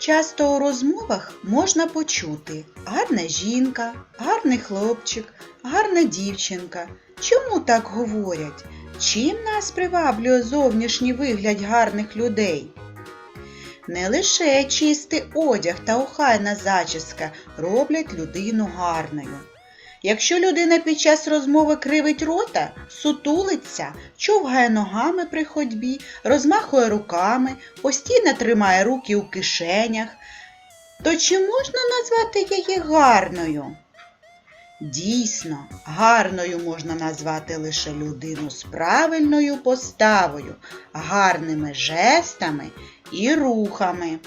Часто у розмовах можна почути гарна жінка, гарний хлопчик, гарна дівчинка. Чому так говорять? Чим нас приваблює зовнішній вигляд гарних людей? Не лише чистий одяг та охайна зачіска роблять людину гарною. Якщо людина під час розмови кривить рота, сутулиться, човгає ногами при ходьбі, розмахує руками, постійно тримає руки у кишенях, то чи можна назвати її гарною? Дійсно, гарною можна назвати лише людину з правильною поставою, гарними жестами і рухами.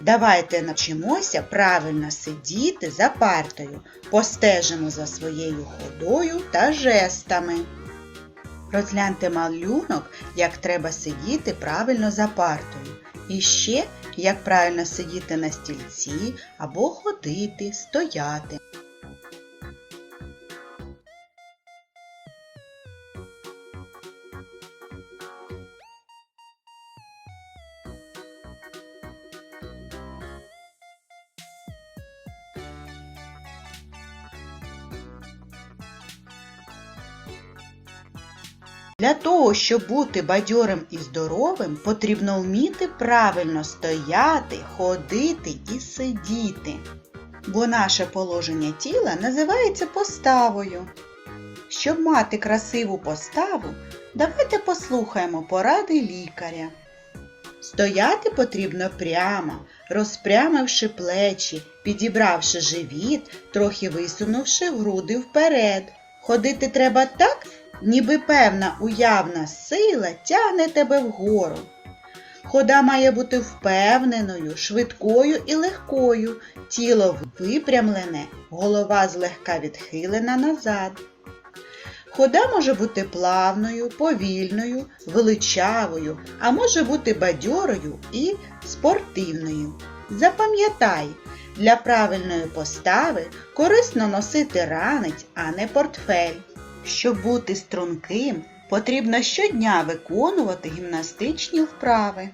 Давайте навчимося правильно сидіти за партою, постежимо за своєю ходою та жестами. Розгляньте малюнок, як треба сидіти правильно за партою. І ще, як правильно сидіти на стільці або ходити, стояти. Для того, щоб бути бадьорим і здоровим, потрібно вміти правильно стояти, ходити і сидіти. Бо наше положення тіла називається поставою. Щоб мати красиву поставу, давайте послухаємо поради лікаря. Стояти потрібно прямо, розпрямивши плечі, підібравши живіт, трохи висунувши груди вперед. Ходити треба так, ніби певна уявна сила тягне тебе вгору. Хода має бути впевненою, швидкою і легкою, тіло випрямлене, голова злегка відхилена назад. Хода може бути плавною, повільною, величавою, а може бути бадьорою і спортивною. Запам'ятай, для правильної постави корисно носити ранець, а не портфель. Щоб бути струнким, потрібно щодня виконувати гімнастичні вправи.